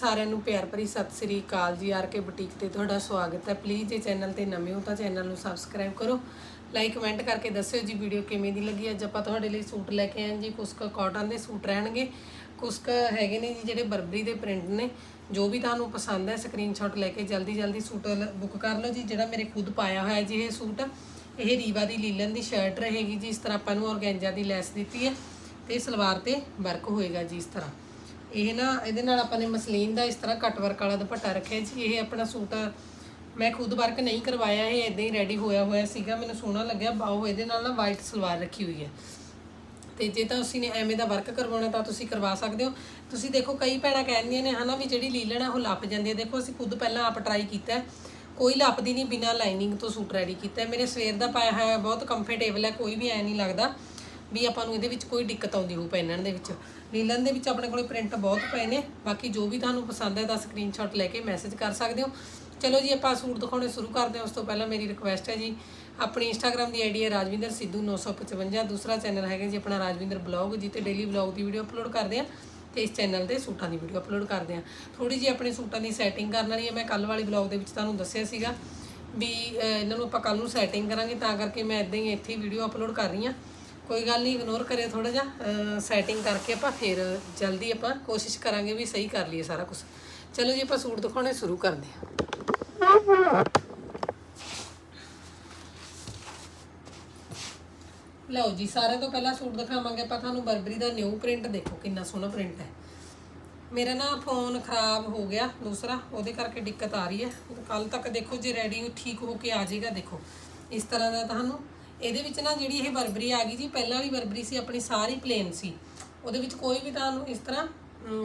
ਸਾਰਿਆਂ ਨੂੰ ਪਿਆਰ ਭਰੀ ਸਤਿ ਸ੍ਰੀ ਅਕਾਲ ਜੀ, ਆਰ ਕੇ ਬੁਟੀਕ ਤੇ ਤੁਹਾਡਾ ਸਵਾਗਤ ਹੈ। ਪਲੀਜ਼ ਜੇ ਚੈਨਲ ਤੇ ਨਵੇਂ ਹੋ ਤਾਂ ਚੈਨਲ ਨੂੰ ਸਬਸਕ੍ਰਾਈਬ ਕਰੋ। ਲਾਈਕ ਕਮੈਂਟ ਕਰਕੇ ਦੱਸਿਓ ਜੀ ਵੀਡੀਓ ਕਿਵੇਂ ਦੀ ਲੱਗੀ। ਅੱਜ ਆਪਾਂ ਤੁਹਾਡੇ ਲਈ ਸੂਟ ਲੈ ਕੇ ਆਏ ਜੀ, ਕੁਛ ਕੁ ਕਾਟਨ ਦੇ ਸੂਟ ਰਹਿਣਗੇ, ਕੁਛ ਕੁ ਹੈਗੇ ਨੇ ਜੀ ਜਿਹੜੇ ਬਰਬਰੀ ਦੇ ਪ੍ਰਿੰਟ ਨੇ। ਜੋ ਵੀ ਤੁਹਾਨੂੰ ਪਸੰਦ ਹੈ ਸਕਰੀਨਸ਼ਾਟ ਲੈ ਕੇ ਜਲਦੀ ਜਲਦੀ ਸੂਟ ਬੁੱਕ ਕਰ ਲਓ ਜੀ। ਜਿਹੜਾ ਮੇਰੇ ਖੁਦ ਪਾਇਆ ਹੋਇਆ ਜੀ ਇਹ ਸੂਟ, ਇਹ ਰੀਵਾ ਦੀ ਲੀਲਨ ਦੀ ਸ਼ਰਟ ਰਹੇਗੀ ਜੀ। ਇਸ ਤਰ੍ਹਾਂ ਆਪਾਂ ਨੂੰ ਔਰਗੈਂਜਾ ਦੀ ਲੈਸ ਦਿੱਤੀ ਹੈ ਤੇ ਸਲਵਾਰ ਤੇ ਵਰਕ ਹੋਏਗਾ ਜੀ ਇਸ ਤਰ੍ਹਾਂ। ਇਹ ਨਾ ਇਹਦੇ ਨਾਲ ਆਪਾਂ ਨੇ ਮਸਲੀਨ ਦਾ ਇਸ ਤਰ੍ਹਾਂ ਕੱਟ ਵਰਕ ਵਾਲਾ ਦੁਪੱਟਾ ਰੱਖਿਆ ਜੀ, ਇਹ ਆਪਣਾ ਸੂਟ ਮੈਂ ਖੁਦ ਵਰਕ ਨਹੀਂ ਕਰਵਾਇਆ, ਇਹ ਇਦਾਂ ਹੀ ਰੈਡੀ ਹੋਇਆ ਹੋਇਆ ਸੀਗਾ, ਮੈਨੂੰ ਸੋਹਣਾ ਲੱਗਿਆ ਬਾਓ ਇਹਦੇ ਨਾਲ ਨਾ ਵਾਈਟ ਸਲਵਾਰ ਰੱਖੀ ਹੋਈ ਹੈ। ਤੇ ਜੇ ਤਾਂ ਤੁਸੀਂ ਨੇ ਐਵੇਂ ਦਾ ਵਰਕ ਕਰਵਾਉਣਾ ਤਾਂ ਤੁਸੀਂ ਕਰਵਾ ਸਕਦੇ ਹੋ। ਤੁਸੀਂ ਦੇਖੋ ਕਈ ਭੈਣਾਂ ਕਹਿੰਦੀਆਂ ਨੇ, ਹਨਾ ਵੀ ਜਿਹੜੀ ਲੀਲਣ ਹੈ ਉਹ ਲੱਪ ਜਾਂਦੀ ਹੈ। ਦੇਖੋ ਅਸੀਂ ਖੁਦ ਪਹਿਲਾਂ ਆਪ ਟਰਾਈ ਕੀਤਾ ਕੋਈ ਲੱਪਦੀ ਨਹੀਂ ਬਿਨਾ ਲਾਈਨਿੰਗ ਤੋਂ ਸੂਟ ਰੈਡੀ ਕੀਤਾ ਮੇਰੇ ਸਵੇਰ ਦਾ ਪਾਇਆ ਹੋਇਆ ਬਹੁਤ ਕੰਫਰਟੇਬਲ ਹੈ, ਕੋਈ ਵੀ ਐ ਨਹੀਂ ਲੱਗਦਾ। ਵੀ ਆਪਾਂ ਨੂੰ ਇਹਦੇ ਵਿੱਚ ਕੋਈ ਦਿੱਕਤ ਆਉਂਦੀ ਹੋਊ ਪਹਿਨਣ ਦੇ ਵਿੱਚ। ਲੀਲਨ ਦੇ ਵਿੱਚ ਆਪਣੇ ਕੋਲੇ ਪ੍ਰਿੰਟ ਬਹੁਤ ਪਏ ਨੇ। ਬਾਕੀ ਜੋ ਵੀ ਤੁਹਾਨੂੰ ਪਸੰਦ ਹੈ ਤਾਂ ਸਕਰੀਨਸ਼ਾਟ ਲੈ ਕੇ ਮੈਸੇਜ ਕਰ ਸਕਦੇ ਹੋ। ਚਲੋ ਜੀ, ਆਪਾਂ ਸੂਟ ਦਿਖਾਉਣੇ ਸ਼ੁਰੂ ਕਰਦੇ ਹਾਂ। ਉਸ ਤੋਂ ਪਹਿਲਾਂ ਮੇਰੀ ਰਿਕੁਐਸਟ ਹੈ ਜੀ, ਆਪਣੀ ਇੰਸਟਾਗ੍ਰam ਦੀ ਆਈਡੀ ਹੈ ਰਾਜਵਿੰਦਰ ਸਿੱਧੂ 955 ਦੂਸਰਾ ਚੈਨਲ ਹੈਗਾ ਜੀ ਆਪਣਾ ਰਾਜਵਿੰਦਰ ਬਲੌਗ ਜਿੱਤੇ ਡੇਲੀ ਬਲੌਗ ਦੀ ਵੀਡੀਓ ਅਪਲੋਡ ਕਰਦੇ ਆ ਤੇ ਇਸ ਚੈਨਲ ਤੇ ਸੂਟਾਂ ਦੀ ਵੀਡੀਓ ਅਪਲੋਡ ਕਰਦੇ ਆ ਥੋੜੀ ਜੀ ਆਪਣੇ ਸੂਟਾਂ ਦੀ ਸੈਟਿੰਗ ਕਰਨ ਵਾਲੀ ਹੈ। ਮੈਂ ਕੱਲ ਵਾਲੀ ਬਲੌਗ ਦੇ ਵਿੱਚ ਤੁਹਾਨੂੰ ਦੱਸਿਆ ਸੀਗਾ ਵੀ ਇਹਨਾਂ ਨੂੰ ਆਪਾਂ ਕੱਲ ਨੂੰ ਸੈਟਿੰਗ ਕਰਾਂਗੇ, ਤਾਂ ਕਰਕੇ ਮੈਂ ਇਦਾਂ ਹੀ ਇੱਥੇ ਵੀਡੀਓ ਅਪਲੋਡ ਕਰ ਰਹੀ ਹਾਂ। ਕੋਈ ਗੱਲ ਨਹੀਂ ਇਗਨੋਰ ਕਰਿਓ ਥੋੜਾ ਜਿਹਾ ਸੈਟਿੰਗ ਕਰਕੇ ਆਪਾਂ ਫਿਰ ਜਲਦੀ ਆਪਾਂ ਕੋਸ਼ਿਸ਼ ਕਰਾਂਗੇ ਵੀ ਸਹੀ ਕਰ ਲਈਏ ਸਾਰਾ ਕੁਝ ਚਲੋ ਜੀ, ਆਪਾਂ ਸੂਟ ਦਿਖਾਉਣੇ ਸ਼ੁਰੂ ਕਰਦੇ ਹਾਂ। ਲਓ ਜੀ, ਸਾਰਿਆਂ ਤੋਂ ਪਹਿਲਾਂ ਸੂਟ ਦਿਖਾਵਾਂਗੇ ਆਪਾਂ ਤੁਹਾਨੂੰ, ਬਰਬਰੀ ਦਾ ਨਿਊ ਪ੍ਰਿੰਟ ਦੇਖੋ ਕਿੰਨਾ ਸੋਹਣਾ ਪ੍ਰਿੰਟ ਹੈ। ਮੇਰਾ ਨਾ ਫੋਨ ਖਰਾਬ ਹੋ ਗਿਆ, ਦੂਸਰਾ, ਉਹਦੇ ਕਰਕੇ ਦਿੱਕਤ ਆ ਰਹੀ ਹੈ। ਕੱਲ ਤੱਕ ਦੇਖੋ ਜੇ ਰੈਡੀ ਠੀਕ ਹੋ ਕੇ ਆ ਜਾਏਗਾ, ਦੇਖੋ। ਇਸ ਤਰ੍ਹਾਂ ਦਾ ਤੁਹਾਨੂੰ ਇਹਦੇ ਵਿੱਚ ਨਾ ਜਿਹੜੀ ਇਹ ਬਰਬਰੀ ਆ ਗਈ ਜੀ, ਪਹਿਲਾਂ ਵਾਲੀ ਬਰਬਰੀ ਸੀ, ਆਪਣੀ ਸਾਰੀ ਪਲੇਨ ਸੀ। ਉਹਦੇ ਵਿੱਚ ਕੋਈ ਵੀ ਤੁਹਾਨੂੰ ਇਸ ਤਰ੍ਹਾਂ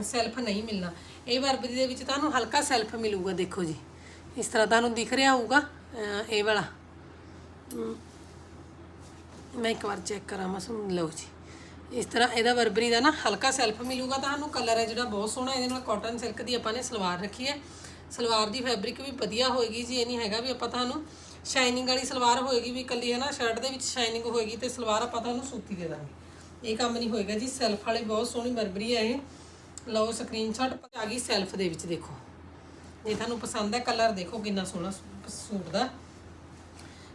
ਸੈਲਫ ਨਹੀਂ ਮਿਲਣਾ। ਇਹ ਬਰਬਰੀ ਦੇ ਵਿੱਚ ਤੁਹਾਨੂੰ ਹਲਕਾ ਸੈਲਫ ਮਿਲੂਗਾ, ਦੇਖੋ ਜੀ। ਇਸ ਤਰ੍ਹਾਂ ਤੁਹਾਨੂੰ ਦਿਖ ਰਿਹਾ ਹੋਊਗਾ ਇਹ ਵਾਲਾ। ਮੈਂ ਇੱਕ ਵਾਰ ਚੈੱਕ ਕਰਾਂ ਮਸਮ ਲਓ ਜੀ। ਇਸ ਤਰ੍ਹਾਂ ਇਹਦਾ ਬਰਬਰੀ ਦਾ ਨਾ ਹਲਕਾ ਸੈਲਫ ਮਿਲੂਗਾ, ਤੁਹਾਨੂੰ ਕਲਰ ਹੈ ਜਿਹੜਾ ਬਹੁਤ ਸੋਹਣਾ, ਇਹਦੇ ਨਾਲ ਕਾਟਨ ਸਿਲਕ ਦੀ ਆਪਾਂ ਨੇ ਸਲਵਾਰ ਰੱਖੀ ਹੈ। ਸਲਵਾਰ ਦੀ ਫੈਬਰਿਕ ਵੀ ਵਧੀਆ ਹੋਏਗੀ ਜੀ, ਇਹ ਨਹੀਂ ਹੈਗਾ ਵੀ ਆਪਾਂ ਤੁਹਾਨੂੰ ਸ਼ਾਈਨਿੰਗ ਵਾਲੀ ਸਲਵਾਰ ਹੋਏਗੀ ਵੀ ਇਕੱਲੀ ਹੈ ਨਾ ਸ਼ਰਟ ਦੇ ਵਿੱਚ ਸ਼ਾਈਨਿੰਗ ਹੋਏਗੀ ਤੇ ਸਲਵਾਰ ਆਪਾਂ ਤੁਹਾਨੂੰ ਸੂਤੀ ਦੇ ਦਾਂਗੇ। ਇਹ ਕੰਮ ਨਹੀਂ ਹੋਏਗਾ ਜੀ, ਸੈਲਫ ਵਾਲੀ ਬਹੁਤ ਸੋਹਣੀ ਬਰਬਰੀ ਹੈ ਇਹ। ਲਓ ਸਕਰੀਨਸ਼ਾਟ ਆ ਗਈ ਸੈਲਫ ਦੇ ਵਿੱਚ, ਦੇਖੋ। ਜੇ ਤੁਹਾਨੂੰ ਪਸੰਦ ਹੈ ਕਲਰ ਦੇਖੋ ਕਿੰਨਾ ਸੋਹਣਾ ਸੂਟ ਦਾ।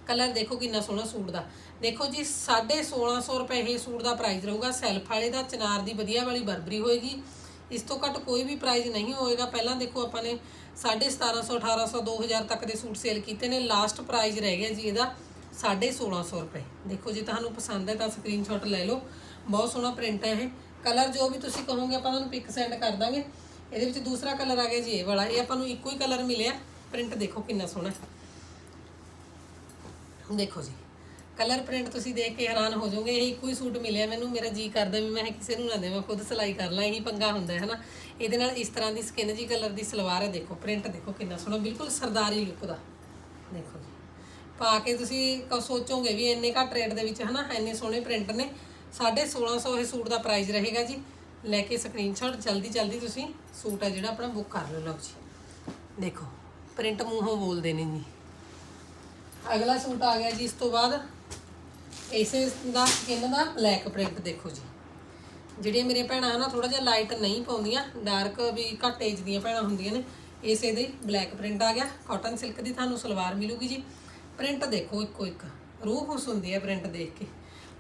ਕਲਰ ਦੇਖੋ ਕਿੰਨਾ ਸੋਹਣਾ ਸੂਟ ਦਾ। ਦੇਖੋ ਜੀ 1650 ਰੁਪਏ ਇਹ ਸੂਟ ਦਾ ਪ੍ਰਾਈਸ ਰਹੂਗਾ। ਸੈਲਫ ਵਾਲੇ ਦਾ, ਚਨਾਰ ਦੀ ਵਧੀਆ ਵਾਲੀ ਬਰਬਰੀ ਹੋਏਗੀ। ਇਸ ਤੋਂ ਘੱਟ ਕੋਈ ਵੀ ਪ੍ਰਾਈਸ ਨਹੀਂ ਹੋਏਗਾ। ਪਹਿਲਾਂ ਦੇਖੋ ਆਪਾਂ ਨੇ 1750 1800 2000 ਤੱਕ ਦੇ ਸੂਟ ਸੇਲ ਕੀਤੇ ਨੇ। ਲਾਸਟ ਪ੍ਰਾਈਸ ਰਹਿ ਗਿਆ ਜੀ ਇਹਦਾ 1650 ਰੁਪਏ। ਦੇਖੋ ਜੇ ਤੁਹਾਨੂੰ ਪਸੰਦ ਹੈ ਤਾਂ ਸਕਰੀਨਸ਼ਾਟ ਲੈ ਲਓ। ਬਹੁਤ ਸੋਹਣਾ ਪ੍ਰਿੰਟ ਹੈ ਇਹ। ਕਲਰ ਜੋ ਵੀ ਤੁਸੀਂ ਕਹੋਗੇ ਆਪਾਂ ਤੁਹਾਨੂੰ ਪਿਕ ਸੈਂਡ ਕਰ ਦਾਂਗੇ। ਇਹਦੇ ਵਿੱਚ ਦੂਸਰਾ ਕਲਰ ਆ ਗਿਆ ਜੀ ਇਹ ਵਾਲਾ। ਇਹ ਆਪਾਂ ਨੂੰ ਇੱਕੋ ਹੀ ਕਲਰ ਮਿਲਿਆ। ਪ੍ਰਿੰਟ ਦੇਖੋ ਕਿੰਨਾ ਸੋਹਣਾ। ਹੈ ਦੇਖੋ ਜੀ। ਕਲਰ ਪ੍ਰਿੰਟ ਤੁਸੀਂ ਦੇਖ ਕੇ ਹੈਰਾਨ ਹੋ ਜਾਓਗੇ, ਇਹ ਇੱਕੋ ਹੀ ਸੂਟ ਮਿਲਿਆ ਮੈਨੂੰ, ਮੇਰਾ ਜੀ ਕਰਦਾ ਵੀ ਮੈਂ ਕਿਸੇ ਨੂੰ ਨਾ ਦੇਵਾਂ, ਖੁਦ ਸਿਲਾਈ ਕਰ ਲਾਂ, ਇਹੀ ਪੰਗਾ ਹੁੰਦਾ ਹੈ ਨਾ ਇਹਦੇ ਨਾਲ ਇਸ ਤਰ੍ਹਾਂ ਦੀ ਸਕਿਨ ਜੀ ਕਲਰ ਦੀ ਸਲਵਾਰ ਹੈ, ਦੇਖੋ, ਪ੍ਰਿੰਟ ਦੇਖੋ ਕਿੰਨਾ ਸੋਹਣਾ, ਬਿਲਕੁਲ ਸਰਦਾਰੀ ਲੁੱਕ ਦਾ। ਦੇਖੋ ਜੀ। ਪਾ ਕੇ ਤੁਸੀਂ ਕ- ਸੋਚੋਗੇ ਵੀ ਇੰਨੇ ਘੱਟ ਰੇਟ ਦੇ ਵਿੱਚ, ਹਨਾ, ਇੰਨੇ ਸੋਹਣੇ ਪ੍ਰਿੰਟ ਨੇ 1650 ਇਹ ਸੂਟ ਦਾ ਪ੍ਰਾਈਸ ਰਹੇਗਾ ਜੀ। ਲੈ ਕੇ ਸਕਰੀਨਸ਼ਾਟ ਜਲਦੀ ਜਲਦੀ ਤੁਸੀਂ ਸੂਟ ਹੈ ਜਿਹੜਾ ਆਪਣਾ ਬੁੱਕ ਕਰ ਲਓ ਲਓ ਜੀ। ਦੇਖੋ, ਪ੍ਰਿੰਟ ਮੂੰਹੋਂ ਬੋਲਦੇ ਨੇ ਜੀ। ਅਗਲਾ ਸੂਟ ਆ ਗਿਆ ਜੀ, ਇਸ ਤੋਂ ਬਾਅਦ ਇਸੇ ਦਾ ਸਕਿਨ ਦਾ ਬਲੈਕ ਪ੍ਰਿੰਟ ਦੇਖੋ ਜੀ। ਜਿਹੜੀਆਂ ਮੇਰੀਆਂ ਭੈਣਾਂ ਨਾ ਥੋੜਾ ਜਿਹਾ ਲਾਈਟ ਨਹੀਂ ਪਾਉਂਦੀਆਂ ਡਾਰਕ ਵੀ ਘੱਟ ਏਜ ਦੀਆਂ ਭੈਣਾਂ ਹੁੰਦੀਆਂ ਨੇ, ਇਸੇ ਦੇ ਬਲੈਕ ਪ੍ਰਿੰਟ ਆ ਗਿਆ। ਕਾਟਨ ਸਿਲਕ ਦੀ ਤੁਹਾਨੂੰ ਸਲਵਾਰ ਮਿਲੂਗੀ ਜੀ। ਪ੍ਰਿੰਟ ਦੇਖੋ ਇੱਕੋ ਇੱਕ। ਰੂਹ ਖੁਸ਼ ਹੁੰਦੀ ਹੈ ਪ੍ਰਿੰਟ ਦੇਖ ਕੇ।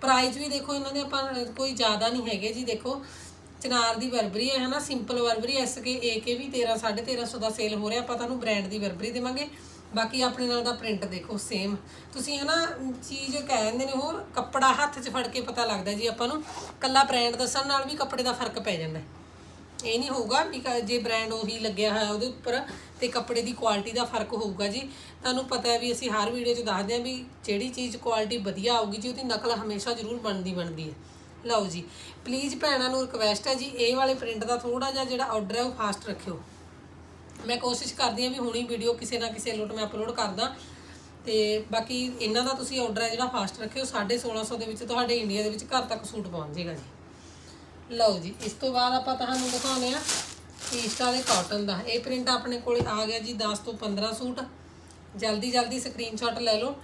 ਪ੍ਰਾਈਸ ਵੀ ਦੇਖੋ ਇਹਨਾਂ ਦੇ ਆਪਾਂ, ਕੋਈ ਜ਼ਿਆਦਾ ਨਹੀਂ ਹੈਗੇ ਜੀ, ਦੇਖੋ। ਚਨਾਰ ਦੀ ਬਰਬਰੀ ਹੈ ਹਨਾ simple Burberry S K A K ਵੀ 13 1350 ਦਾ ਸੇਲ ਹੋ ਰਿਹਾ। ਆਪਾਂ ਤੁਹਾਨੂੰ ਬ੍ਰਾਂਡ ਦੀ ਬਰਬਰੀ ਦੇਵਾਂਗੇ। ਬਾਕੀ ਆਪਣੇ ਨਾਲ ਦਾ ਪ੍ਰਿੰਟ ਦੇਖੋ ਸੇਮ ਤੁਸੀਂ ਹਨਾ, ਚੀਜ਼ ਕਹਿ ਦਿੰਦੇ ਨੇ ਉਹ, ਕੱਪੜਾ ਹੱਥ 'ਚ ਫੜ ਕੇ ਪਤਾ ਲੱਗਦਾ ਜੀ ਆਪਾਂ ਨੂੰ। ਕੱਲਾ ਬ੍ਰਾਂਡ ਦੱਸਣ ਨਾਲ ਵੀ ਕੱਪੜੇ ਦਾ ਫ਼ਰਕ ਪੈ ਜਾਂਦਾ। ਇਹ ਨਹੀਂ ਹੋਊਗਾ ਵੀ ਕ- ਜੇ ਬ੍ਰਾਂਡ ਉਹੀ ਲੱਗਿਆ ਹੋਇਆ ਉਹਦੇ ਉੱਪਰ, ਤੇ ਕੱਪੜੇ ਦੀ ਕੁਆਲਿਟੀ ਦਾ ਫ਼ਰਕ ਹੋਊਗਾ ਜੀ। ਤੁਹਾਨੂੰ ਪਤਾ ਹੈ ਵੀ ਅਸੀਂ ਹਰ ਵੀਡੀਓ 'ਚ ਦੱਸਦੇ ਹਾਂ ਵੀ ਜਿਹੜੀ ਚੀਜ਼ ਕੁਆਲਿਟੀ ਵਧੀਆ ਆਊਗੀ ਜੀ, ਉਹਦੀ ਨਕਲ ਹਮੇਸ਼ਾ ਜ਼ਰੂਰ ਬਣਦੀ ਬਣਦੀ ਹੈ। ਲਓ ਜੀ ਪਲੀਜ਼ ਭੈਣਾਂ ਨੂੰ ਰਿਕਵੈਸਟ ਹੈ ਜੀ, ਇਹ ਵਾਲੇ ਪ੍ਰਿੰਟ ਦਾ ਥੋੜਾ ਜਿਹਾ ਜਿਹੜਾ ਆਰਡਰ ਹੈ, ਉਹ ਫਾਸਟ ਰੱਖਿਓ। ਮੈਂ ਕੋਸ਼ਿਸ਼ ਕਰਦੀ ਹਾਂ ਵੀ ਹੁਣੀ ਵੀਡੀਓ ਕਿਸੇ ਨਾ ਕਿਸੇ ਲੋਟ ਮੈਂ ਅਪਲੋਡ ਕਰਦਾ ਤੇ ਬਾਕੀ ਇਹਨਾਂ ਦਾ ਤੁਸੀਂ ਆਰਡਰ ਹੈ ਜਿਹੜਾ ਫਾਸਟ ਰੱਖਿਓ 1650 ਦੇ ਵਿੱਚ ਤੁਹਾਡੇ ਇੰਡੀਆ ਦੇ ਵਿੱਚ ਘਰ ਤੱਕ ਸੂਟ ਪਹੁੰਚ ਜਾਏਗਾ ਜੀ। ਲਓ ਜੀ, ਇਸ ਤੋਂ ਬਾਅਦ ਆਪਾਂ ਤੁਹਾਨੂੰ ਦਿਖਾਉਂਦੇ ਆ ਪੀਸਟ ਦੇ ਕਾਟਨ ਦਾ। ਇਹ ਪ੍ਰਿੰਟ ਆਪਣੇ ਕੋਲੇ ਆ ਗਿਆ ਜੀ 10 ਤੋਂ 15 ਸੂਟ। ਜਲਦੀ ਜਲਦੀ ਸਕਰੀਨਸ਼ਾਟ ਲੈ ਲਓ।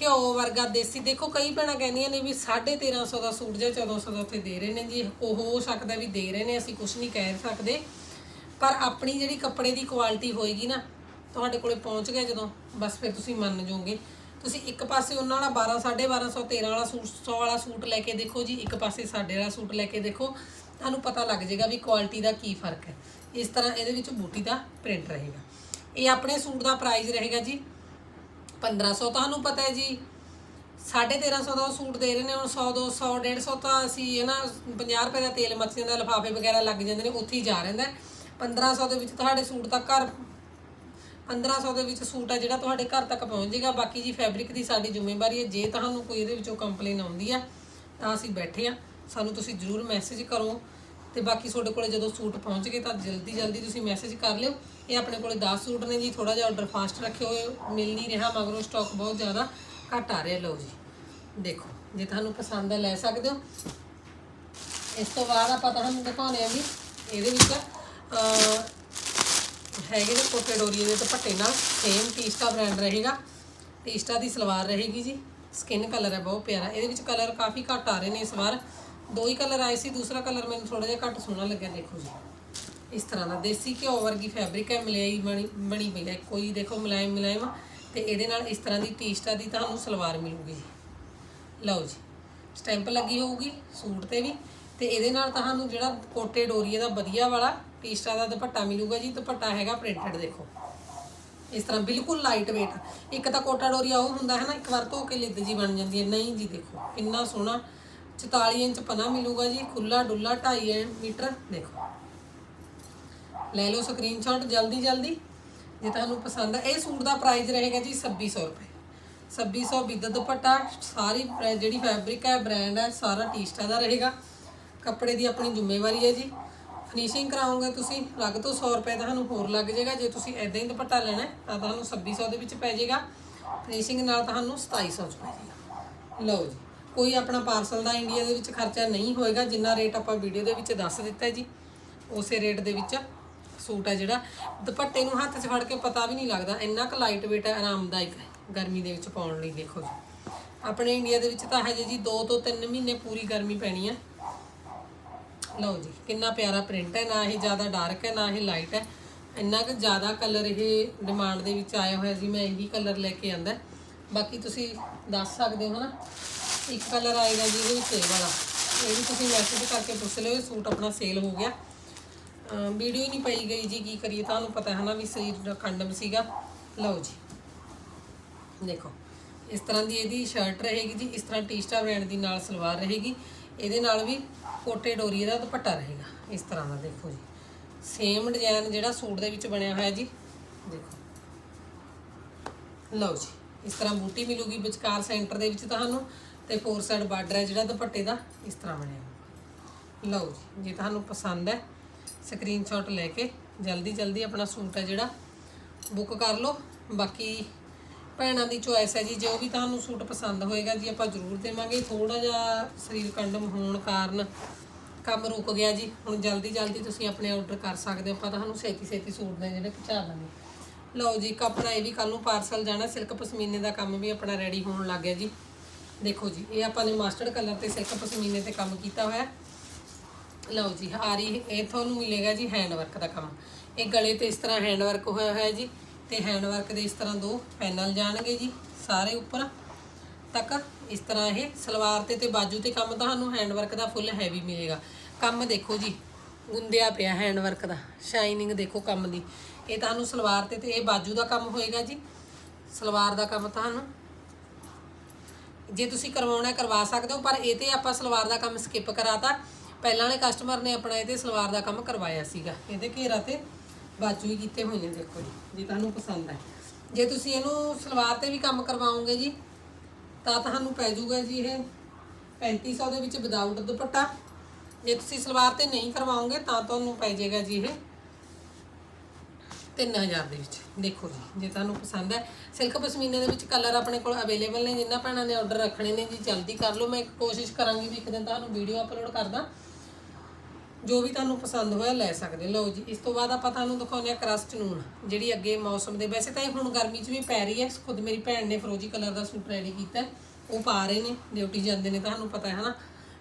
ਘਿਓ ਵਰਗਾ ਦੇਸੀ, ਦੇਖੋ ਕਈ ਭੈਣਾਂ ਕਹਿੰਦੀਆਂ ਨੇ ਵੀ 1350 ਦਾ ਸੂਟ ਜਾਂ 1400 ਦਾ ਉੱਥੇ ਦੇ ਰਹੇ ਨੇ ਜੀ। ਉਹ ਹੋ ਸਕਦਾ ਵੀ ਦੇ ਰਹੇ ਨੇ, ਅਸੀਂ ਕੁਝ ਨਹੀਂ ਕਹਿ ਸਕਦੇ। ਪਰ ਆਪਣੀ ਜਿਹੜੀ ਕੱਪੜੇ ਦੀ ਕੁਆਲਿਟੀ ਹੋਏਗੀ ਨਾ, ਤੁਹਾਡੇ ਕੋਲੇ ਪਹੁੰਚ ਗਿਆ ਜਦੋਂ, ਬਸ ਫਿਰ ਤੁਸੀਂ ਮੰਨ ਜਾਓਗੇ। ਤੁਸੀਂ ਇੱਕ ਪਾਸੇ ਉਹਨਾਂ ਵਾਲਾ 12 1250 13 ਵਾਲਾ ਸੂਟ 100 ਵਾਲਾ ਸੂਟ ਲੈ ਕੇ ਦੇਖੋ ਜੀ, ਇੱਕ ਪਾਸੇ ਸਾਡੇ ਵਾਲਾ ਸੂਟ ਲੈ ਕੇ ਦੇਖੋ, ਤੁਹਾਨੂੰ ਪਤਾ ਲੱਗ ਜਾਏਗਾ ਵੀ ਕੁਆਲਿਟੀ ਦਾ ਕੀ ਫ਼ਰਕ ਹੈ। ਇਸ ਤਰ੍ਹਾਂ ਇਹਦੇ ਵਿੱਚ ਬੂਟੀ ਦਾ ਪ੍ਰਿੰਟ ਰਹੇਗਾ। ਇਹ ਆਪਣੇ ਸੂਟ ਦਾ ਪ੍ਰਾਈਸ ਰਹੇਗਾ ਜੀ 1500 ਤੁਹਾਨੂੰ ਪਤਾ ਹੈ ਜੀ 1350 ਦਾ ਉਹ ਸੂਟ ਦੇ ਰਹੇ ਨੇ, ਹੁਣ 100 200 150 ਤਾਂ ਅਸੀਂ, ਹੈ ਨਾ 50 ਰੁਪਏ ਦਾ ਤੇਲ ਮੱਛੀਆਂ ਦਾ ਲਿਫਾਫੇ ਵਗੈਰਾ ਲੱਗ ਜਾਂਦੇ ਨੇ, ਉੱਥੇ ਹੀ ਜਾ ਰਹਿੰਦਾ 1500 ਦੇ ਵਿੱਚ ਤੁਹਾਡੇ ਸੂਟ ਤੱਕ ਘਰ 1500 ਦੇ ਵਿੱਚ ਸੂਟ ਆ ਜਿਹੜਾ ਤੁਹਾਡੇ ਘਰ ਤੱਕ ਪਹੁੰਚ ਜਾਏਗਾ ਬਾਕੀ ਜੀ ਫੈਬਰਿਕ ਦੀ ਸਾਡੀ ਜ਼ਿੰਮੇਵਾਰੀ ਹੈ। ਜੇ ਤੁਹਾਨੂੰ ਕੋਈ ਇਹਦੇ ਵਿੱਚੋਂ ਕੰਪਲੇਨ ਆਉਂਦੀ ਆ, ਤਾਂ ਅਸੀਂ ਬੈਠੇ ਆ। ਸਾਨੂੰ ਤੁਸੀਂ ਜਰੂਰ ਮੈਸੇਜ ਕਰੋ। ਤੇ ਬਾਕੀ ਤੁਹਾਡੇ ਕੋਲੇ ਜਦੋਂ ਸੂਟ ਪਹੁੰਚ ਗਏ ਤਾਂ ਜਲਦੀ ਜਲਦੀ ਤੁਸੀਂ ਮੈਸੇਜ ਕਰ ਲਿਓ। ਇਹ ਆਪਣੇ ਕੋਲੇ 10 ਸੂਟ ਨੇ ਜੀ। ਥੋੜਾ ਜਿਹਾ ਆਰਡਰ ਫਾਸਟ ਰੱਖਿਓ। ਇਹ ਮਿਲ ਨਹੀਂ ਰਿਹਾ, ਮਗਰੋਂ ਸਟਾਕ ਬਹੁਤ ਜ਼ਿਆਦਾ ਘੱਟ ਆ ਰਿਹਾ। ਲਓ ਜੀ। ਦੇਖੋ, ਜੇ ਤੁਹਾਨੂੰ ਪਸੰਦ ਹੈ, ਲੈ ਸਕਦੇ ਹੋ। ਇਸ ਤੋਂ ਬਾਅਦ ਆਪਾਂ ਤੁਹਾਨੂੰ ਦਿਖਾਉਣੇ ਆ ਵੀ ਇਹਦੇ ਵਿੱਚ ਹੈਗੇ ਨੇ ਕੋਟੇ ਡੋਰੀਏ ਦੇ ਦੁਪੱਟੇ ਨਾਲ ਸੇਮ ਟੀਸਟਾ ਬ੍ਰਾਂਡ ਰਹੇਗਾ। ਟੀਸਟਾ ਦੀ ਸਲਵਾਰ ਰਹੇਗੀ ਜੀ। ਸਕਿਨ ਕਲਰ ਹੈ, ਬਹੁਤ ਪਿਆਰਾ। ਇਹਦੇ ਵਿੱਚ ਕਲਰ ਕਾਫੀ ਘੱਟ ਆ ਰਹੇ ਨੇ ਇਸ ਵਾਰ। ਦੋ ਹੀ ਕਲਰ ਆਏ ਸੀ, ਦੂਸਰਾ ਕਲਰ ਮੈਨੂੰ ਥੋੜਾ ਜਿਹਾ ਘੱਟ ਸੋਹਣਾ ਲੱਗਿਆ, ਦੇਖੋ ਜੀ। ਇਸ ਤਰ੍ਹਾਂ ਦਾ ਦੇਸੀ ਘਿਓ ਵਰਗੀ ਫੈਬਰਿਕ ਹੈ, ਮਲਾਈ ਬਣੀ ਬਣੀ ਪਈ ਹੈ। ਕੋਈ ਦੇਖੋ ਮੁਲਾਇਮ ਮੁਲਾਇਮ ਤੇ ਇਹਦੇ ਨਾਲ ਇਸ ਤਰ੍ਹਾਂ ਦੀ ਟੀਸਟਾ ਦੀ ਤੁਹਾਨੂੰ ਸਲਵਾਰ ਮਿਲੂਗੀ। ਜੀ ਲਓ ਜੀ, ਸਟੈਂਪ ਲੱਗੀ ਹੋਊਗੀ ਸੂਟ ਤੇ ਵੀ। ਤੇ ਇਹਦੇ ਨਾਲ ਤੁਹਾਨੂੰ ਜਿਹੜਾ ਕੋਟੇ ਡੋਰੀਏ ਦਾ ਵਧੀਆ ਵਾਲਾ ਟੀਸਟਾ ਦਾ ਦੁਪੱਟਾ ਮਿਲੂਗਾ ਜੀ, ਦੁਪੱਟਾ ਹੈਗਾ ਪ੍ਰਿੰਟਡ, ਦੇਖੋ। ਇਸ ਤਰ੍ਹਾਂ ਬਿਲਕੁਲ ਲਾਈਟ weight ਇੱਕ ਤਾਂ ਕੋਟਾ ਡੋਰੀਆ ਉਹ ਹੁੰਦਾ ਹੈ ਨਾ, ਇੱਕ ਵਾਰ ਧੋ ਕੇ ਲਿੱਦ ਜੀ ਬਣ ਜਾਂਦੀ ਹੈ। ਨਹੀਂ ਜੀ, ਦੇਖੋ ਕਿੰਨਾ ਸੋਹਣਾ 44 ਇੰਚ ਪਨਾ ਮਿਲੂਗਾ ਜੀ ਖੁੱਲਾ ਡੁੱਲਾ 2.5 ਮੀਟਰ, ਦੇਖੋ। ਲੈ ਲਓ ਸਕਰੀਨਸ਼ਾਟ ਜਲਦੀ ਜਲਦੀ। ਜੇ ਤੁਹਾਨੂੰ ਪਸੰਦ ਹੈ ਇਹ ਸੂਟ ਦਾ ਪ੍ਰਾਈਸ ਰਹੇਗਾ ਜੀ 2600 ਰੁਪਏ। 2600 ਵਿਦ ਦੁਪੱਟਾ, ਸਾਰੀ ਜਿਹੜੀ ਫੈਬਰਿਕ ਹੈ ਬ੍ਰਾਂਡ ਹੈ, ਸਾਰਾ ਟੀਸਟਾ ਦਾ ਰਹੇਗਾ। ਕੱਪੜੇ ਦੀ ਆਪਣੀ ਜ਼ਿੰਮੇਵਾਰੀ ਹੈ ਜੀ। ਫਿਨਿਸ਼ਿੰਗ ਕਰਾਉਂਗੇ ਤੁਸੀਂ ਲੱਗ ਤੋਂ 100 ਰੁਪਏ ਤੁਹਾਨੂੰ ਹੋਰ ਲੱਗ ਜਾਏਗਾ, ਜੇ ਤੁਸੀਂ ਐਦਾਂ ਹੀ ਦੁਪੱਟਾ ਲੈਣਾ ਤਾਂ ਤੁਹਾਨੂੰ 2600 ਦੇ ਵਿੱਚ ਪੈ ਜਾਏਗਾ। ਫਿਨਿਸ਼ਿੰਗ ਨਾਲ ਤੁਹਾਨੂੰ 2700 ਚ ਪੈ ਜਾਏਗਾ। ਲਓ ਜੀ, ਕੋਈ ਆਪਣਾ ਪਾਰਸਲ ਦਾ ਇੰਡੀਆ ਦੇ ਵਿੱਚ ਖਰਚਾ ਨਹੀਂ ਹੋਏਗਾ, ਜਿੰਨਾ ਰੇਟ ਆਪਾਂ ਵੀਡੀਓ ਦੇ ਵਿੱਚ ਦੱਸ ਦਿੱਤਾ ਜੀ। ਉਸੇ ਰੇਟ ਦੇ ਵਿੱਚ ਸੂਟ ਹੈ ਜਿਹੜਾ। ਦੁਪੱਟੇ ਨੂੰ ਹੱਥ 'ਚ ਫੜ ਕੇ ਪਤਾ ਵੀ ਨਹੀਂ ਲੱਗਦਾ, ਇੰਨਾ ਕੁ ਲਾਈਟ weight ਹੈ, ਆਰਾਮਦਾਇਕ ਹੈ, ਗਰਮੀ ਦੇ ਵਿੱਚ ਪਾਉਣ ਲਈ ਦੇਖੋ ਜੀ। ਆਪਣੇ ਇੰਡੀਆ ਦੇ ਵਿੱਚ ਤਾਂ ਹਜੇ ਜੀ 2 ਤੋਂ 3 ਮਹੀਨੇ ਪੂਰੀ ਗਰਮੀ ਪੈਣੀ ਹੈ। ਲਓ ਜੀ, ਕਿੰਨਾ ਪਿਆਰਾ ਪ੍ਰਿੰਟ ਹੈ, ਨਾ ਇਹ ਜ਼ਿਆਦਾ ਡਾਰਕ ਹੈ, ਨਾ ਇਹ ਲਾਈਟ ਹੈ। ਇੰਨਾ ਕੁ ਜ਼ਿਆਦਾ ਕਲਰ ਇਹ ਡਿਮਾਂਡ ਦੇ ਵਿੱਚ ਆਇਆ ਹੋਇਆ ਜੀ, ਮੈਂ ਇਹੀ ਕਲਰ ਲੈ ਕੇ ਆਂਦਾ। ਬਾਕੀ ਤੁਸੀਂ ਦੱਸ ਸਕਦੇ ਹੋ ਨਾ, ਇੱਕ ਕਲਰ ਆਏਗਾ ਜੀ ਇਹਦੇ ਵਿੱਚ ਇਹ ਵਾਲਾ। ਇਹ ਵੀ ਤੁਸੀਂ ਮੈਸੇਜ ਕਰਕੇ ਪੁੱਛ ਲਿਓ, ਇਹ ਸੂਟ ਆਪਣਾ ਸੇਲ ਹੋ ਗਿਆ। ਵੀਡੀਓ ਹੀ ਨਹੀਂ ਪਈ ਗਈ ਜੀ, ਕੀ ਕਰੀਏ, ਤੁਹਾਨੂੰ ਪਤਾ ਹੈ ਨਾ ਵੀ ਸਰੀਰ ਦਾ ਖੰਡਮ ਸੀਗਾ। ਲਓ ਜੀ, ਦੇਖੋ, ਇਸ ਤਰ੍ਹਾਂ ਦੀ ਇਹਦੀ ਸ਼ਰਟ ਰਹੇਗੀ ਜੀ, ਇਸ ਤਰ੍ਹਾਂ ਟੀਸਟਾ ਬ੍ਰਾਂਡ ਦੀ ਨਾਲ ਸਲਵਾਰ ਰਹੇਗੀ। ਇਹਦੇ ਨਾਲ ਵੀ ਕੋਟੇ ਡੋਰੀਏ ਦਾ ਦੁਪੱਟਾ ਰਹੇਗਾ। ਇਸ ਤਰ੍ਹਾਂ ਦਾ ਦੇਖੋ ਜੀ। ਸੇਮ ਡਿਜ਼ਾਈਨ ਜਿਹੜਾ ਸੂਟ ਦੇ ਵਿੱਚ ਬਣਿਆ ਹੋਇਆ ਜੀ, ਦੇਖੋ। ਲਓ ਜੀ, ਇਸ ਤਰ੍ਹਾਂ ਬੂਟੀ ਮਿਲੂਗੀ ਵਿਚਕਾਰ ਸੈਂਟਰ ਦੇ ਵਿੱਚ ਤੁਹਾਨੂੰ ਤੇ ਫੋਰ ਸਾਈਡ ਬਾਰਡਰ ਹੈ ਜਿਹੜਾ ਦੁਪੱਟੇ ਦਾ, ਇਸ ਤਰ੍ਹਾਂ ਬਣਿਆ ਹੋਇਆ। ਲਓ ਜੀ, ਜੇ ਤੁਹਾਨੂੰ ਪਸੰਦ ਹੈ ਸਕਰੀਨਸ਼ਾਟ ਲੈ ਕੇ ਜਲਦੀ ਜਲਦੀ ਆਪਣਾ ਸੂਟ ਹੈ ਜਿਹੜਾ ਬੁੱਕ ਕਰ ਲਓ। ਬਾਕੀ ਭੈਣਾਂ ਦੀ ਚੋਇਸ ਹੈ ਜੀ, ਜੋ ਵੀ ਤੁਹਾਨੂੰ ਸੂਟ ਪਸੰਦ ਹੋਏਗਾ ਜੀ, ਆਪਾਂ ਜ਼ਰੂਰ ਦੇਵਾਂਗੇ। ਥੋੜਾ ਜਿਹਾ ਸਰੀਰ ਕੰਡਮ ਹੋਣ ਕਾਰਨ ਕੰਮ ਰੁਕ ਗਿਆ ਜੀ। ਹੁਣ ਜਲਦੀ ਜਲਦੀ ਤੁਸੀਂ ਆਪਣੇ ਆਰਡਰ ਕਰ ਸਕਦੇ ਹੋ, ਆਪਾਂ ਤੁਹਾਨੂੰ ਛੇਤੀ ਛੇਤੀ ਸੂਟ ਦੇ ਜਿਹੜੇ ਪਹੁੰਚਾ ਦਾਂਗੇ। ਲਓ ਜੀ ਕੱਪੜਾ ਇਹ ਵੀ ਕੱਲ ਨੂੰ ਪਾਰਸਲ ਜਾਣਾ ਸਿਲਕ ਪਸ਼ਮੀਨੇ ਦਾ ਕੰਮ ਵੀ ਆਪਣਾ ਰੈਡੀ ਹੋਣ ਲੱਗ ਗਿਆ ਜੀ। ਦੇਖੋ ਜੀ, ਇਹ ਆਪਾਂ ਨੇ ਮਾਸਟਰਡ ਕਲਰ ਤੇ ਸਿਲਕ ਪਸ਼ਮੀਨੇ ਤੇ ਕੰਮ ਕੀਤਾ ਹੋਇਆ। ਲਓ ਜੀ ਹਾਰੀ ਇਹ ਤੁਹਾਨੂੰ ਮਿਲੇਗਾ ਜੀ ਹੈਂਡ ਵਰਕ ਦਾ ਕੰਮ। ਇਹ ਗਲੇ ਤੇ ਇਸ ਤਰ੍ਹਾਂ ਹੈਂਡ ਵਰਕ ਹੋਇਆ ਹੋਇਆ ਜੀ। ਤੇ ਹੈਂਡ ਵਰਕ ਦੇ ਇਸ ਤਰ੍ਹਾਂ ਦੋ ਪੈਨਲ ਜਾਣਗੇ ਜੀ, ਸਾਰੇ ਉੱਪਰ। ਤੱਕ ਇਸ ਤਰ੍ਹਾਂ ਇਹ ਸਲਵਾਰ ਤੇ ਤੇ ਬਾਜੂ ਤੇ ਕੰਮ ਤੁਹਾਨੂੰ ਹੈਂਡ ਵਰਕ ਦਾ ਫੁੱਲ ਹੈਵੀ ਮਿਲੇਗਾ। ਕੰਮ ਦੇਖੋ ਜੀ, ਗੁੰਦਿਆ ਪਿਆ ਹੈਂਡ ਵਰਕ ਦਾ ਸ਼ਾਈਨਿੰਗ ਦੇਖੋ ਕੰਮ ਦੀ। ਇਹ ਤੁਹਾਨੂੰ ਸਲਵਾਰ ਤੇ ਤੇ ਇਹ ਬਾਜੂ ਦਾ ਕੰਮ ਹੋਏਗਾ ਜੀ। ਸਲਵਾਰ ਦਾ ਕੰਮ ਤੁਹਾਨੂੰ ਜੇ ਤੁਸੀਂ ਕਰਵਾਉਣਾ ਕਰਵਾ ਸਕਦੇ ਹੋ, ਪਰ ਇਹ ਤੇ ਆਪਾਂ ਸਲਵਾਰ ਦਾ ਕੰਮ ਸਕਿਪ ਕਰਾਤਾ। ਪਹਿਲਾਂ ਵਾਲੇ ਕਸਟਮਰ ਨੇ ਆਪਣਾ ਇਹਦੇ ਸਲਵਾਰ ਦਾ ਕੰਮ ਕਰਵਾਇਆ ਸੀਗਾ। ਇਹਦੇ ਘੇਰਾ ਤੇ ਬਾਜੂ ਹੀ ਕੀਤੇ ਹੋਏ ਨੇ, ਦੇਖੋ ਜੀ, ਜੇ ਤੁਹਾਨੂੰ ਪਸੰਦ ਹੈ ਜੇ ਤੁਸੀਂ ਇਹਨੂੰ ਸਲਵਾਰ ਤੇ ਵੀ ਕੰਮ ਕਰਵਾਓਗੇ ਜੀ, ਤਾਂ ਤੁਹਾਨੂੰ ਪੈ ਜਾਊਗਾ ਜੀ ਇਹ 3500 ਦੇ ਵਿੱਚ ਵਿਦਆਊਟ ਦੁਪੱਟਾ। ਜੇ ਤੁਸੀਂ ਸਲਵਾਰ ਤੇ ਨਹੀਂ ਕਰਵਾਓਗੇ, ਤਾਂ ਤੁਹਾਨੂੰ ਪੈ ਜਾਏਗਾ ਜੀ ਇਹ 3000 ਦੇ ਵਿੱਚ। ਦੇਖੋ ਜੀ, ਜੇ ਤੁਹਾਨੂੰ ਪਸੰਦ ਹੈ ਸਿਲਕ ਪਸ਼ਮੀਨੇ ਦੇ ਵਿੱਚ ਕਲਰ ਆਪਣੇ ਕੋਲ ਅਵੇਲੇਬਲ ਨੇ, ਜਿੰਨਾ ਭੈਣਾਂ ਨੇ ਆਰਡਰ ਰੱਖਣੇ ਨੇ ਜੀ, ਜਲਦੀ ਕਰ ਲਓ। ਮੈਂ ਕੋਸ਼ਿਸ਼ ਕਰਾਂਗੀ ਵੀ ਇੱਕ ਦਿਨ ਤੁਹਾਨੂੰ ਵੀਡੀਓ ਅਪਲੋਡ ਕਰਦਾ। ਜੋ ਵੀ ਤੁਹਾਨੂੰ ਪਸੰਦ ਹੋਇਆ ਲੈ ਸਕਦੇ ਲਓ ਜੀ, ਇਸ ਤੋਂ ਬਾਅਦ ਆਪਾਂ ਤੁਹਾਨੂੰ ਦਿਖਾਉਂਦੇ ਆ ਕਰਸਟ ਨੂਨ, ਜਿਹੜੀ ਅੱਗੇ ਮੌਸਮ ਦੇ, ਵੈਸੇ ਤਾਂ ਇਹ ਹੁਣ ਗਰਮੀ 'ਚ ਵੀ ਪੈ ਰਹੀ ਹੈ। ਖੁਦ ਮੇਰੀ ਭੈਣ ਨੇ ਫਰੋਜੀ ਕਲਰ ਦਾ ਸੂਟ ਰੈਡੀ ਕੀਤਾ ਉਹ ਪਾ ਰਹੇ ਨੇ, ਡਿਊਟੀ ਜਾਂਦੇ ਨੇ, ਤੁਹਾਨੂੰ ਪਤਾ ਹੈ ਹਨਾ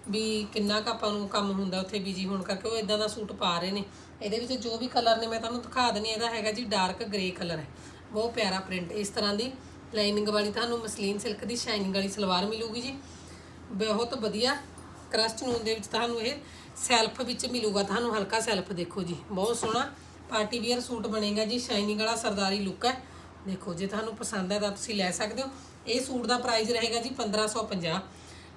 ਵੀ ਕਿੰਨਾ ਕੁ ਆਪਾਂ ਨੂੰ ਕੰਮ ਹੁੰਦਾ ਉੱਥੇ ਬਿਜ਼ੀ ਹੋਣ ਕਰਕੇ, ਉਹ ਇਦਾਂ ਦਾ ਸੂਟ ਪਾ ਰਹੇ ਨੇ। ਇਹਦੇ ਵਿੱਚ ਜੋ ਵੀ ਕਲਰ ਨੇ, ਮੈਂ ਤੁਹਾਨੂੰ ਦਿਖਾ ਦਿੰਦੀ ਹਾਂ। ਇਹਦਾ ਹੈਗਾ ਜੀ ਡਾਰਕ ਗ੍ਰੇ ਕਲਰ ਹੈ। ਬਹੁਤ ਪਿਆਰਾ ਪ੍ਰਿੰਟ ਇਸ ਤਰ੍ਹਾਂ ਦੀ ਲਾਈਨਿੰਗ ਵਾਲੀ ਤੁਹਾਨੂੰ ਮਸਲੀਨ ਸਿਲਕ ਦੀ ਸ਼ਾਈਨਿੰਗ ਵਾਲੀ ਸਲਵਾਰ ਮਿਲੂਗੀ ਜੀ। ਬਹੁਤ ਵਧੀਆ ਕਰਸਟ ਨੂਨ ਦੇ ਵਿੱਚ ਤੁਹਾਨੂੰ ਇਹ ਸੈਲਫ ਵਿੱਚ ਮਿਲੂਗਾ। ਤੁਹਾਨੂੰ ਹਲਕਾ ਸੈਲਫ ਦੇਖੋ ਜੀ। ਬਹੁਤ ਸੋਹਣਾ ਪਾਰਟੀ ਵੀਅਰ ਸੂਟ ਬਣੇਗਾ ਜੀ। ਸ਼ਾਈਨਿੰਗ ਵਾਲਾ ਸਰਦਾਰੀ ਲੁੱਕ ਹੈ। ਦੇਖੋ, ਜੇ ਤੁਹਾਨੂੰ ਪਸੰਦ ਹੈ ਤਾਂ ਤੁਸੀਂ ਲੈ ਸਕਦੇ ਹੋ। ਇਹ ਸੂਟ ਦਾ ਪ੍ਰਾਈਸ ਰਹੇਗਾ ਜੀ 1550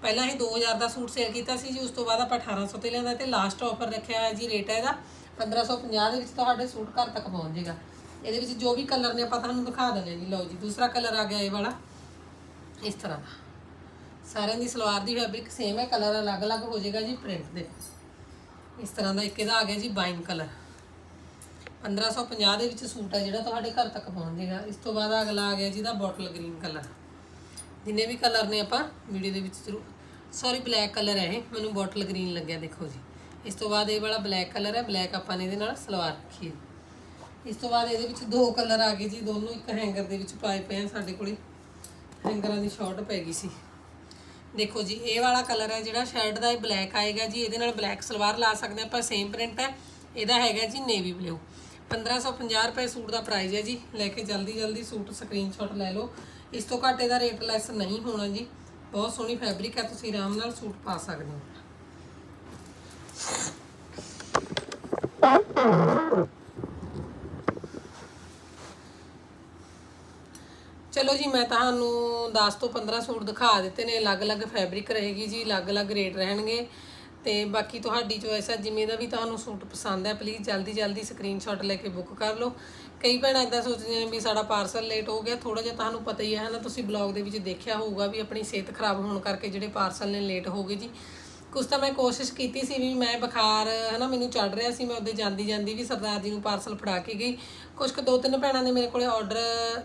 ਪਹਿਲਾਂ ਇਹ 2000 ਦਾ ਸੂਟ ਸੇਲ ਕੀਤਾ ਸੀ ਜੀ। ਉਸ ਤੋਂ ਬਾਅਦ ਆਪਾਂ 1800 ਤੇ ਲਿਆਂਦਾ ਤੇ ਲਾਸਟ ਆਫਰ ਰੱਖਿਆ ਹੋਇਆ ਜੀ ਰੇਟ ਹੈ ਇਹਦਾ। 1550 ਦੇ ਵਿੱਚ ਤੁਹਾਡੇ ਸੂਟ ਘਰ ਤੱਕ ਪਹੁੰਚ ਜਾਏਗਾ ਇਹਦੇ ਵਿੱਚ ਜੋ ਵੀ ਕਲਰ ਨੇ ਆਪਾਂ ਤੁਹਾਨੂੰ ਦਿਖਾ ਦਿੰਦੇ ਜੀ। ਲਓ ਜੀ, ਦੂਸਰਾ ਕਲਰ ਆ ਗਿਆ ਇਹ ਵਾਲਾ। ਇਸ ਤਰ੍ਹਾਂ ਦਾ। ਸਾਰਿਆਂ ਦੀ ਸਲਵਾਰ ਦੀ ਫੈਬਰਿਕ ਸੇਮ ਹੈ। ਕਲਰ ਅਲੱਗ-ਅਲੱਗ ਹੋ ਜਾਏਗਾ ਜੀ। ਪ੍ਰਿੰਟ ਦੇ ਇਸ ਤਰ੍ਹਾਂ ਦਾ ਇੱਕ ਇਹਦਾ ਆ ਗਿਆ ਜੀ ਬਾਈਨ ਕਲਰ। 1550 ਦੇ ਵਿੱਚ ਸੂਟ ਹੈ ਜਿਹੜਾ ਤੁਹਾਡੇ ਘਰ ਤੱਕ ਪਹੁੰਚ ਜਾਏਗਾ ਇਸ ਤੋਂ ਬਾਅਦ ਅਗਲਾ ਆ ਗਿਆ ਜਿਹਦਾ ਬੋਟਲ ਗ੍ਰੀਨ ਕਲਰ। ਜਿੰਨੇ ਵੀ ਕਲਰ ਨੇ ਆਪਾਂ ਵੀਡੀਓ ਦੇ ਵਿੱਚ ਜ਼ਰੂਰ ਸੌਰੀ ਬਲੈਕ ਕਲਰ ਹੈ ਇਹ। ਮੈਨੂੰ ਬੋਟਲ ਗ੍ਰੀਨ ਲੱਗਿਆ, ਦੇਖੋ ਜੀ। ਇਸ ਤੋਂ ਬਾਅਦ ਇਹ ਵਾਲਾ ਬਲੈਕ ਕਲਰ ਹੈ। ਬਲੈਕ ਆਪਾਂ ਨੇ ਇਹਦੇ ਨਾਲ ਸਲਵਾਰ ਰੱਖੀ ਹੈ। ਇਸ ਤੋਂ ਬਾਅਦ ਇਹਦੇ ਵਿੱਚ ਦੋ ਕਲਰ ਆ ਗਏ ਜੀ। ਦੋਨੋਂ ਇੱਕ ਹੈਂਗਰ ਦੇ ਵਿੱਚ ਪਾਏ ਪਏ ਆ। ਸਾਡੇ ਕੋਲੇ ਹੈਂਗਰਾਂ ਦੀ ਸ਼ਾਰਟ ਪੈ ਗਈ ਸੀ। ਦੇਖੋ ਜੀ, ਇਹ ਵਾਲਾ ਕਲਰ ਹੈ ਜਿਹੜਾ ਸ਼ਰਟ ਦਾ ਇਹ ਬਲੈਕ ਆਏਗਾ ਜੀ, ਇਹਦੇ ਨਾਲ ਬਲੈਕ ਸਲਵਾਰ ਲਾ ਸਕਦੇ ਆਪਾਂ ਸੇਮ ਪ੍ਰਿੰਟ ਹੈ। ਇਹਦਾ ਹੈਗਾ ਜੀ ਨੇਵੀ ਬਲੂ 1550 ਰੁਪਏ ਸੂਟ ਦਾ ਪ੍ਰਾਈਸ ਹੈ ਜੀ। ਲੈ ਕੇ ਜਲਦੀ ਜਲਦੀ ਸੂਟ ਸਕਰੀਨਸ਼ਾਟ ਲੈ ਲਓ। ਇਸ ਤੋਂ ਘੱਟ ਇਹਦਾ ਰੇਟ ਲੈਸ ਨਹੀਂ ਹੋਣਾ ਜੀ। ਬਹੁਤ ਸੋਹਣੀ ਫੈਬਰਿਕ ਹੈ, ਤੁਸੀਂ ਆਰਾਮ ਨਾਲ ਸੂਟ ਪਾ ਸਕਦੇ ਹੋ। ਚਲੋ ਜੀ, ਮੈਂ ਤੁਹਾਨੂੰ 10 ਤੋਂ 15 ਸੂਟ ਦਿਖਾ ਦਿੱਤੇ ਨੇ। ਅਲੱਗ-ਅਲੱਗ ਫੈਬਰਿਕ ਰਹੇਗੀ ਜੀ, ਅਲੱਗ-ਅਲੱਗ ਰੇਟ ਰਹਿਣਗੇ। ਤੇ ਬਾਕੀ ਤੁਹਾਡੀ ਚੋਇਸ ਹੈ ਜਿਵੇਂ ਦਾ ਵੀ ਤੁਹਾਨੂੰ ਸੂਟ ਪਸੰਦ ਹੈ ਪਲੀਜ਼ ਜਲਦੀ ਜਲਦੀ ਸਕਰੀਨਸ਼ਾਟ ਲੈ ਕੇ ਬੁੱਕ ਕਰ ਲਓ। ਕਈ ਭੈਣਾਂ ਇਦਾਂ ਸੋਚਦੀਆਂ ਨੇ ਵੀ ਸਾਡਾ ਪਾਰਸਲ ਲੇਟ ਹੋ ਗਿਆ ਥੋੜਾ ਜਿਹਾ ਤੁਹਾਨੂੰ ਪਤਾ ਹੀ ਹੈ ਨਾ ਤੁਸੀਂ ਬਲੌਗ ਦੇ ਵਿੱਚ ਦੇਖਿਆ ਹੋਊਗਾ ਵੀ ਆਪਣੀ ਸਿਹਤ ਖਰਾਬ ਹੋਣ ਕਰਕੇ ਜਿਹੜੇ ਪਾਰਸਲ ਨੇ ਲੇਟ ਹੋ ਗਏ ਜੀ। ਕੁਛ ਤਾਂ ਮੈਂ ਕੋਸ਼ਿਸ਼ ਕੀਤੀ ਸੀ ਵੀ ਮੈਂ ਬੁਖਾਰ, ਹਨਾ, ਮੈਨੂੰ ਚੜ ਰਿਹਾ ਸੀ, ਮੈਂ ਉਹਦੇ ਜਾਂਦੀ ਜਾਂਦੀ ਵੀ ਸਰਦਾਰ ਜੀ ਨੂੰ ਪਾਰਸਲ ਫੜਾ ਕੇ ਗਈ। ਕੁਛ ਕੁ ਦੋ ਤਿੰਨ ਭੈਣਾਂ ਦੇ ਮੇਰੇ ਕੋਲੇ ਆਰਡਰ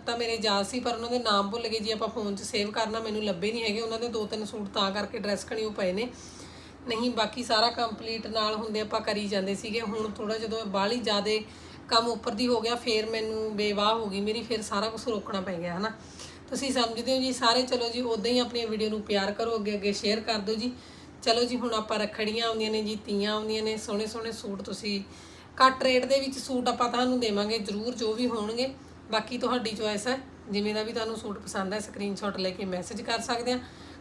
ਤਾਂ ਮੇਰੇ ਯਾਦ ਸੀ, ਪਰ ਉਹਨਾਂ ਦੇ ਨਾਮ ਭੁੱਲ ਗਏ ਜੀ, ਆਪਾਂ ਫੋਨ 'ਚ ਸੇਵ ਕਰਨਾ ਮੈਨੂੰ ਲੱਭੇ ਨਹੀਂ ਹੈਗੇ। ਉਹਨਾਂ ਦੇ ਦੋ ਤਿੰਨ ਸੂਟ ਤਾਂ ਕਰਕੇ ਡਰੈਸ ਕਣੀ ਉਹ ਪਏ ਨੇ। ਨਹੀਂ, ਬਾਕੀ ਸਾਰਾ ਕੰਪਲੀਟ ਨਾਲ ਹੁੰਦੇ ਆਪਾਂ ਕਰੀ ਜਾਂਦੇ ਸੀਗੇ। ਹੁਣ ਥੋੜਾ ਜਦੋਂ ਬਾਹਲੀ ਜ਼ਿਆਦੇ ਕੰਮ ਉੱਪਰ ਦੀ ਹੋ ਗਿਆ, ਫੇਰ ਮੈਨੂੰ ਬੇਵਾਹ ਹੋ ਗਈ ਮੇਰੀ, ਫਿਰ ਸਾਰਾ ਕੁਝ ਰੋਕਣਾ ਪੈ ਗਿਆ, ਹਨਾ। ਤੁਸੀਂ ਸਮਝਦੇ ਹੋ ਜੀ, ਸਾਰੇ ਚਲੋ ਜੀ ਉਦਾਂ ਹੀ ਆਪਣੀ ਵੀਡੀਓ ਨੂੰ ਪਿਆਰ ਕਰੋ ਅੱਗੇ ਅੱਗੇ ਸ਼ੇਅਰ ਕਰ ਦਿਓ ਜੀ। ਚਲੋ ਜੀ, ਹੁਣ ਆਪਾਂ ਰੱਖੜੀਆਂ ਆਉਂਦੀਆਂ ਨੇ ਜੀ, ਤੀਆਂ ਆਉਂਦੀਆਂ ਨੇ, ਸੋਹਣੇ ਸੋਹਣੇ ਸੂਟ ਤੁਸੀਂ ਘੱਟ ਰੇਟ ਦੇ ਵਿੱਚ ਸੂਟ ਆਪਾਂ ਤੁਹਾਨੂੰ ਦੇਵਾਂਗੇ, ਜ਼ਰੂਰ ਜੋ ਵੀ ਹੋਣਗੇ। ਬਾਕੀ ਤੁਹਾਡੀ ਚੋਇਸ ਹੈ, ਜਿਵੇਂ ਦਾ ਵੀ ਤੁਹਾਨੂੰ ਸੂਟ ਪਸੰਦ ਹੈ ਸਕਰੀਨਸ਼ਾਟ ਲੈ ਕੇ ਮੈਸੇਜ ਕਰ ਸਕਦੇ ਆ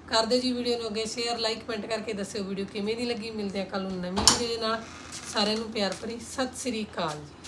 ਕਰ ਦਿਓ ਜੀ ਵੀਡੀਓ ਨੂੰ ਅੱਗੇ ਸ਼ੇਅਰ ਲਾਈਕ ਕਮੈਂਟ ਕਰਕੇ ਦੱਸਿਓ ਵੀਡੀਓ ਕਿਵੇਂ ਦੀ ਲੱਗੀ। ਮਿਲਦੇ ਆ ਕੱਲ ਨੂੰ ਨਵੀਂ ਵੀਡੀਓ ਦੇ ਨਾਲ। ਸਾਰਿਆਂ ਨੂੰ ਪਿਆਰ ਭਰੀ, ਸਤਿ ਸ੍ਰੀ ਅਕਾਲ ਜੀ।